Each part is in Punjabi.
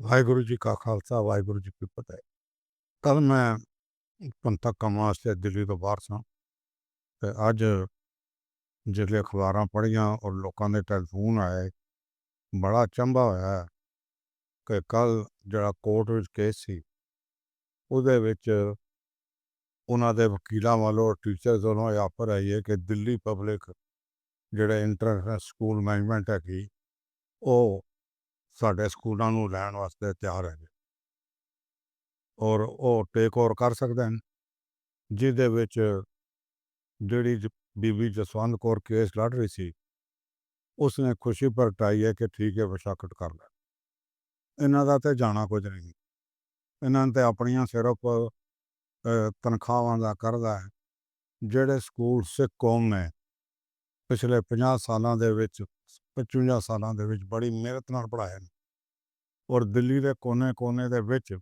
ਵਾਹਿਗੁਰੂ ਜੀ ਕਾ ਖਾਲਸਾ, ਵਾਹਿਗੁਰੂ ਜੀ ਕੀ ਫਤਿਹ। ਕੱਲ ਮੈਂ ਪੰਥਕ ਕੰਮਾਂ ਵਾਸਤੇ ਦਿੱਲੀ ਤੋਂ ਬਾਹਰ ਸਾਂ ਤੇ ਅੱਜ ਜਿਹੜੇ ਅਖਬਾਰਾਂ ਪੜ੍ਹੀਆਂ ਔਰ ਲੋਕਾਂ ਦੇ ਟੈਲੀਫੋਨ ਆਏ, ਬੜਾ ਚੰਬਾ ਹੋਇਆ ਕਿ ਕੱਲ ਜਿਹੜਾ ਕੋਰਟ ਵਿੱਚ ਕੇਸ ਸੀ, ਉਹਦੇ ਵਿੱਚ ਉਹਨਾਂ ਦੇ ਵਕੀਲਾਂ ਵੱਲੋਂ ਟੀਚਰਸ ਵੱਲੋਂ ਇਹ ਆਫਰ ਆਈ ਹੈ ਕਿ ਦਿੱਲੀ ਪਬਲਿਕ, ਜਿਹੜੇ ਇੰਟਰਨੈਸ਼ਨਲ ਸਕੂਲ ਮੈਨੇਜਮੈਂਟ ਹੈਗੀ, ਉਹ ਸਾਡੇ ਸਕੂਲਾਂ ਨੂੰ ਲੈਣ ਵਾਸਤੇ ਤਿਆਰ ਹੈ ਔਰ ਉਹ ਟੇਕ ਓਵਰ ਕਰ ਸਕਦੇ ਹਨ, ਜਿਹਦੇ ਵਿੱਚ ਜਿਹੜੀ ਜ- ਬੀਬੀ ਜਸਵੰਤ ਕੌਰ ਕੇਸ ਲੜ ਰਹੀ ਸੀ, ਉਸਨੇ ਖੁਸ਼ੀ ਪ੍ਰਗਟਾਈ ਹੈ ਕਿ ਠੀਕ ਹੈ ਵਿਸ਼ਾਕਟ ਕਰ ਲੈ। ਇਹਨਾਂ ਦਾ ਤੇ ਜਾਣਾ ਕੁਝ ਨਹੀਂ। ਇਹਨਾਂ ਨੇ ਤੇ ਆਪਣੀਆਂ ਸਿਰਫ ਤਨਖਾਹਾਂ ਦਾ ਕਰਦਾ ਹੈ, ਜਿਹੜੇ ਸਕੂਲ ਸਿੱਖ ਕੌਮ ਨੇ ਪਿਛਲੇ 50 ਸਾਲਾਂ ਦੇ ਵਿੱਚ 55 ਸਾਲਾਂ ਦੇ ਵਿੱਚ ਬੜੀ ਮਿਹਨਤ ਨਾਲ ਪੜ੍ਹਾਏ ਨੇ ਔਰ ਦਿੱਲੀ ਦੇ ਕੋਨੇ-ਕੋਨੇ ਦੇ ਵਿੱਚ,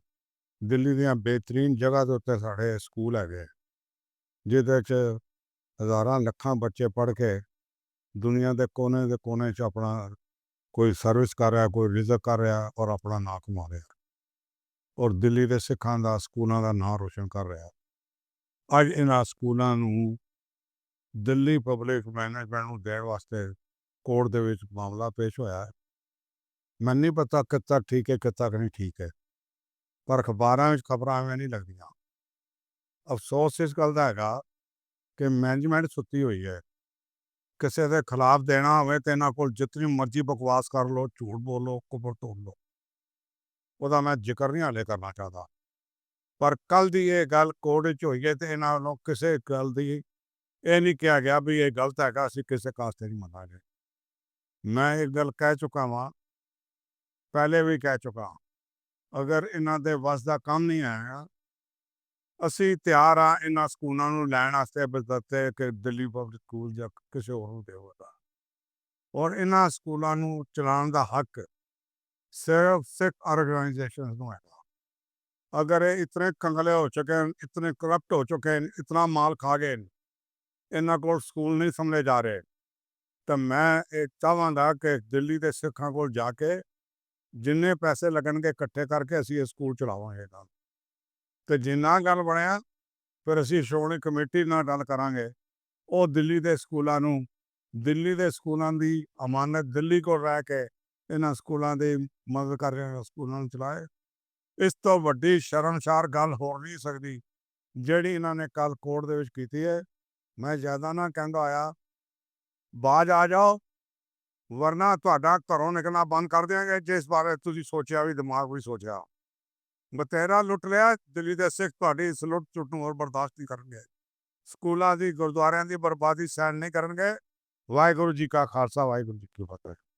ਦਿੱਲੀ ਦੀਆਂ ਬਿਹਤਰੀਨ ਜਗ੍ਹਾ ਦੇ ਉੱਤੇ ਸਾਡੇ ਸਕੂਲ ਹੈਗੇ ਜਿਹਦੇ 'ਚ ਹਜ਼ਾਰਾਂ ਲੱਖਾਂ ਬੱਚੇ ਪੜ੍ਹ ਕੇ ਦੁਨੀਆ ਦੇ ਕੋਨੇ ਦੇ ਕੋਨੇ 'ਚ ਆਪਣਾ ਕੋਈ ਸਰਵਿਸ ਕਰ ਰਿਹਾ, ਕੋਈ ਰਿਜ਼ਕ ਕਰ ਰਿਹਾ ਔਰ ਆਪਣਾ ਨਾਂ ਕਮਾ ਰਿਹਾ। ਔਰ ਦਿੱਲੀ ਦੇ ਸਿੱਖਾਂ ਦਾ, ਸਕੂਲਾਂ ਦਾ ਨਾਂ ਰੋਸ਼ਨ ਕਰ ਰਿਹਾ। ਅੱਜ ਇਹਨਾਂ ਸਕੂਲਾਂ ਨੂੰ ਦਿੱਲੀ ਪਬਲਿਕ ਮੈਨੇਜਮੈਂਟ ਨੂੰ ਦੇਣ ਵਾਸਤੇ ਕੋਰਟ ਦੇ ਵਿੱਚ ਮਾਮਲਾ ਪੇਸ਼ ਹੋਇਆ ਹੈ। ਮੈਨੂੰ ਨਹੀਂ ਪਤਾ ਕਿੱਤਾ ਠੀਕ ਹੈ ਕਿੱਤਾ ਨਹੀਂ ਠੀਕ ਹੈ। ਪਰ ਅਖਬਾਰਾਂ ਵਿੱਚ ਖਬਰਾਂ ਐਵੇਂ ਨਹੀਂ ਲੱਗਦੀਆਂ। ਅਫਸੋਸ ਇਸ ਗੱਲ ਦਾ ਹੈਗਾ ਕਿ ਮੈਨੇਜਮੈਂਟ ਸੁੱਤੀ ਹੋਈ ਹੈ। ਕਿਸੇ ਦੇ ਖਿਲਾਫ ਦੇਣਾ ਹੋਵੇ ਤੇ ਇਹਨਾਂ ਕੋਲ ਜਿਤਨੀ ਮਰਜ਼ੀ ਬਕਵਾਸ ਕਰ ਲੋ ਝੂਠ ਬੋਲੋ ਕੁਬਰ ਤੋੜ ਲੋ ਉਹਦਾ ਮੈਂ ਜ਼ਿਕਰ ਨਹੀਂ ਹਾਲੇ ਕਰਨਾ ਚਾਹਦਾ। ਪਰ ਕੱਲ ਦੀ ਇਹ ਗੱਲ ਕੋਰਟ ਵਿੱਚ ਹੋਈ ਹੈ ਤੇ ਇਹਨਾਂ ਵੱਲੋਂ ਕਿਸੇ ਗੱਲ ਦੀ ਇਹ ਨਹੀਂ ਕਿਹਾ ਗਿਆ ਵੀ ਇਹ ਗਲਤ ਹੈਗਾ, ਅਸੀਂ ਕਿਸੇ ਕਾਸਤੇ ਨਹੀਂ ਮੰਨਾਂਗੇ। ਮੈਂ ਇਹ ਗੱਲ ਕਹਿ ਚੁੱਕਾ ਵਾਂ, ਪਹਿਲੇ ਵੀ ਕਹਿ ਚੁੱਕਾ ਅਗਰ ਇਹਨਾਂ ਦੇ ਵੱਸ ਦਾ ਕੰਮ ਨਹੀਂ ਆਇਆ, ਅਸੀਂ ਤਿਆਰ ਆ ਇਹਨਾਂ ਸਕੂਲਾਂ ਨੂੰ ਲੈਣ ਵਾਸਤੇ ਬਦਤੇ ਕਿ ਦਿੱਲੀ ਪਬਲਿਕ ਸਕੂਲ ਜਾਂ ਕਿਸੇ ਹੋਰ ਨੂੰ ਦੇਵੋਗਾ ਔਰ ਇਹਨਾਂ ਸਕੂਲਾਂ ਨੂੰ ਚਲਾਉਣ ਦਾ ਹੱਕ ਸਿਰਫ ਸਿੱਖ ਆਰਗੇਨਾਈਜੇਸ਼ਨ ਨੂੰ ਹੈਗਾ। ਅਗਰ ਇਹ ਇਤਨੇ ਕੰਗਲੇ ਹੋ ਚੁੱਕੇ ਹਨ, ਇਤਨੇ ਕਰਪਟ ਹੋ ਚੁੱਕੇ ਹਨ, ਇਤਨਾ ਮਾਲ ਖਾ ਗਏ ਨੇ ਇਹਨਾਂ ਕੋਲ ਸਕੂਲ ਨਹੀਂ ਸਮਝੇ ਜਾ ਰਹੇ। ਤਾਂ ਮੈਂ ਇਹ ਚਾਹਾਂਗਾ ਕਿ ਦਿੱਲੀ ਦੇ ਸਿੱਖਾਂ ਕੋਲ ਜਾ ਕੇ ਜਿੰਨੇ ਪੈਸੇ ਲੱਗਣਗੇ ਇਕੱਠੇ ਕਰਕੇ ਅਸੀਂ ਇਹ ਸਕੂਲ ਚਲਾਵਾਂਗੇ ਨਾਲ ਤੇ ਜਿੰਨਾ ਗੱਲ ਬਣਿਆ, ਫਿਰ ਅਸੀਂ ਸ਼੍ਰੋਮਣੀ ਕਮੇਟੀ ਨਾਲ ਗੱਲ ਕਰਾਂਗੇ। ਉਹ ਦਿੱਲੀ ਦੇ ਸਕੂਲਾਂ ਨੂੰ, ਦਿੱਲੀ ਦੇ ਸਕੂਲਾਂ ਦੀ ਅਮਾਨਤ ਦਿੱਲੀ ਕੋਲ ਰਹਿ ਕੇ ਇਹਨਾਂ ਸਕੂਲਾਂ ਦੀ ਮਦਦ ਕਰ ਰਹੇ ਸਕੂਲਾਂ ਨੂੰ ਚਲਾਏ। ਇਸ ਤੋਂ ਵੱਡੀ ਸ਼ਰਮਸ਼ਾਰ ਗੱਲ ਹੋ ਨਹੀਂ ਸਕਦੀ ਜਿਹੜੀ ਇਹਨਾਂ ਨੇ ਕੱਲ ਕੋਰਟ ਦੇ ਵਿੱਚ ਕੀਤੀ ਹੈ। ਮੈਂ ਜ਼ਿਆਦਾ ਨਾ ਕਹਿੰਦਾ ਆਇਆ, ਬਾਜ ਆ ਜਾਓ, ਵਰਨਾ ਤੁਹਾਡਾ ਘਰੋਂ ਨਿਕਲਣਾ ਬੰਦ ਕਰ ਦਿਆਂਗੇ, ਜਿਸ ਬਾਰੇ ਤੁਸੀਂ ਸੋਚਿਆ ਵੀ, ਦਿਮਾਗ ਵੀ ਸੋਚਿਆ। ਬਤੇਰਾ ਲੁੱਟ ਲਿਆ, ਦਿੱਲੀ ਦੇ ਸਿੱਖ ਤੁਹਾਡੀ ਇਸ ਲੁੱਟ ਚੁੱਟ ਨੂੰ ਹੋਰ ਬਰਦਾਸ਼ਤ ਨਹੀਂ ਕਰਨਗੇ। ਸਕੂਲਾਂ ਦੀ, ਗੁਰਦੁਆਰਿਆਂ ਦੀ ਬਰਬਾਦੀ ਸਹਿਣ ਨਹੀਂ ਕਰਨਗੇ। ਵਾਹਿਗੁਰੂ ਜੀ ਕਾ ਖਾਲਸਾ, ਵਾਹਿਗੁਰੂ ਜੀ ਕੀ ਫਤਿਹ।